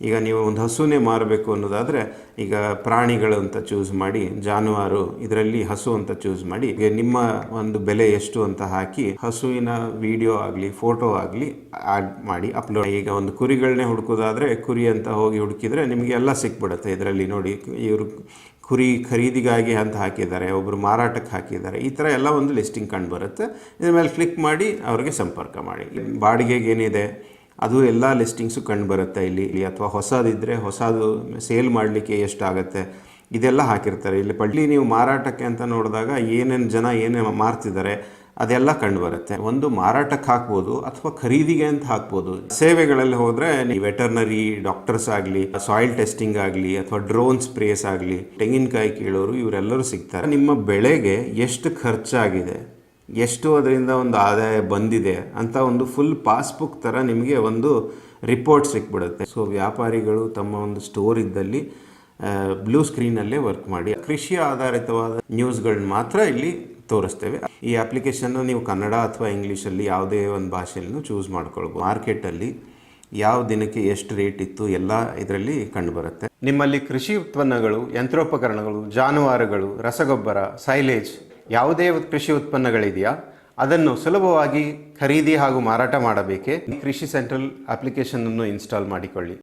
ಈಗ ನೀವು ಒಂದು ಹಸುವೇ ಮಾರಬೇಕು ಅನ್ನೋದಾದರೆ ಈಗ ಪ್ರಾಣಿಗಳು ಅಂತ ಚೂಸ್ ಮಾಡಿ, ಜಾನುವಾರು ಇದರಲ್ಲಿ ಹಸು ಅಂತ ಚೂಸ್ ಮಾಡಿ ನಿಮ್ಮ ಒಂದು ಬೆಲೆ ಎಷ್ಟು ಅಂತ ಹಾಕಿ ಹಸುವಿನ ವಿಡಿಯೋ ಆಗಲಿ ಫೋಟೋ ಆಗಲಿ ಆ್ಯಡ್ ಮಾಡಿ ಅಪ್ಲೋಡ್ ಈಗ ಒಂದು ಕುರಿಗಳನ್ನೇ ಹುಡುಕೋದಾದರೆ ಕುರಿ ಅಂತ ಹೋಗಿ ಹುಡುಕಿದ್ರೆ ನಿಮಗೆ ಎಲ್ಲ ಸಿಕ್ಬಿಡುತ್ತೆ. ಇದರಲ್ಲಿ ನೋಡಿ ಇವರು ಕುರಿ ಖರೀದಿಗಾಗಿ ಅಂತ ಹಾಕಿದ್ದಾರೆ ಒಬ್ಬರು ಮಾರಾಟಕ್ಕೆ ಹಾಕಿದ್ದಾರೆ. ಈ ಥರ ಎಲ್ಲ ಒಂದು ಲಿಸ್ಟಿಂಗ್ ಕಂಡು ಬರುತ್ತೆ. ಇದ್ರ ಮೇಲೆ ಕ್ಲಿಕ್ ಮಾಡಿ ಅವ್ರಿಗೆ ಸಂಪರ್ಕ ಮಾಡಿ. ಬಾಡಿಗೆಗೆ ಏನಿದೆ ಅದು ಎಲ್ಲ ಲಿಸ್ಟಿಂಗ್ಸು ಕಂಡು ಬರುತ್ತೆ ಇಲ್ಲಿ ಇಲ್ಲಿ ಅಥವಾ ಹೊಸದಿದ್ದರೆ ಹೊಸದು ಸೇಲ್ ಮಾಡಲಿಕ್ಕೆ ಎಷ್ಟಾಗುತ್ತೆ, ಇದೆಲ್ಲ ಹಾಕಿರ್ತಾರೆ. ಇಲ್ಲಿ ಪಡ್ಲಿ ನೀವು ಮಾರಾಟಕ್ಕೆ ಅಂತ ನೋಡಿದಾಗ ಏನೇನು ಜನ ಏನೇನು ಮಾರ್ತಿದ್ದಾರೆ, ಅದೆಲ್ಲ ಕಂಡು ಬರುತ್ತೆ. ಒಂದು ಮಾರಾಟಕ್ಕೆ ಹಾಕ್ಬೋದು ಅಥವಾ ಖರೀದಿಗೆ ಅಂತ ಹಾಕ್ಬೋದು. ಸೇವೆಗಳಲ್ಲಿ ಹೋದರೆ ವೆಟರ್ನರಿ ಡಾಕ್ಟರ್ಸ್ ಆಗಲಿ ಸಾಯಿಲ್ ಟೆಸ್ಟಿಂಗ್ ಆಗಲಿ, ಅಥವಾ ಡ್ರೋನ್ ಸ್ಪ್ರೇಸ್ ಆಗಲಿ, ತೆಂಗಿನಕಾಯಿ ಕೀಳೋರು ಇವರೆಲ್ಲರೂ ಸಿಗ್ತಾರೆ. ನಿಮ್ಮ ಬೆಳೆಗೆ ಎಷ್ಟು ಖರ್ಚಾಗಿದೆ? ಎಷ್ಟು ಅದರಿಂದ ಒಂದು ಆದಾಯ ಬಂದಿದೆ ಅಂತ ಒಂದು ಫುಲ್ ಪಾಸ್ಬುಕ್ ಥರ ನಿಮಗೆ ಒಂದು ರಿಪೋರ್ಟ್ ಸಿಕ್ಬಿಡುತ್ತೆ. ಸೊ ವ್ಯಾಪಾರಿಗಳು ತಮ್ಮ ಒಂದು ಸ್ಟೋರ್ ಇದ್ದಲ್ಲಿ ಬ್ಲೂ ಸ್ಕ್ರೀನಲ್ಲೇ ವರ್ಕ್ ಮಾಡಿ. ಕೃಷಿ ಆಧಾರಿತವಾದ ನ್ಯೂಸ್ಗಳನ್ನ ಮಾತ್ರ ಇಲ್ಲಿ ತೋರಿಸ್ತೇವೆ. ಈ ಅಪ್ಲಿಕೇಶನ್ ನೀವು ಕನ್ನಡ ಅಥವಾ ಇಂಗ್ಲೀಷಲ್ಲಿ ಯಾವುದೇ ಒಂದು ಭಾಷೆಯನ್ನು ಚೂಸ್ ಮಾಡ್ಕೊಳ್ಬೋದು. ಮಾರ್ಕೆಟಲ್ಲಿ ಯಾವ ದಿನಕ್ಕೆ ಎಷ್ಟು ರೇಟ್ ಇತ್ತು ಎಲ್ಲ ಇದರಲ್ಲಿ ಕಂಡುಬರುತ್ತೆ ನಿಮ್ಮಲ್ಲಿ ಕೃಷಿ ಉತ್ಪನ್ನಗಳು, ಯಂತ್ರೋಪಕರಣಗಳು, ಜಾನುವಾರುಗಳು, ರಸಗೊಬ್ಬರ ಸೈಲೇಜ್ ಯಾವುದೇ ಕೃಷಿ ಉತ್ಪನ್ನಗಳಿದೆಯಾ, ಅದನ್ನು ಸುಲಭವಾಗಿ ಖರೀದಿ ಹಾಗೂ ಮಾರಾಟ ಮಾಡಬೇಕೆ? ಕೃಷಿ ಸೆಂಟ್ರಲ್ ಅಪ್ಲಿಕೇಶನ್ ಅನ್ನು ಇನ್ಸ್ಟಾಲ್ ಮಾಡಿಕೊಳ್ಳಿ.